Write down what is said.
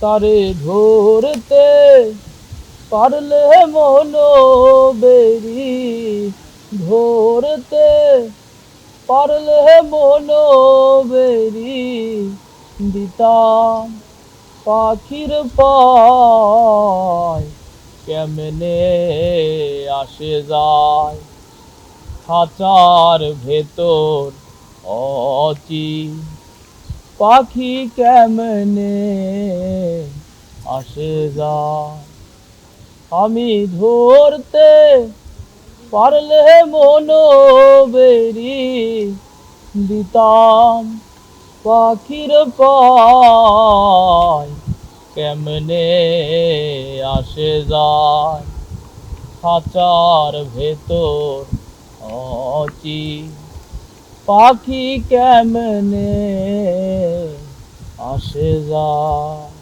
তারে ধরতে পারলে মনো বেরি ধরতে পারলে মনো বেরি দিতাম পাখির পায় কেমনে আসে যায় খাঁচার ভেতর অচি পাখি কেমনে আসে যায় আমি ধরতে পারলে মনো বেরি দিতাম। পাখির পায় কেমনে আসে যায় খাঁচার ভেতর অচি পাখি কেমনে 是啊。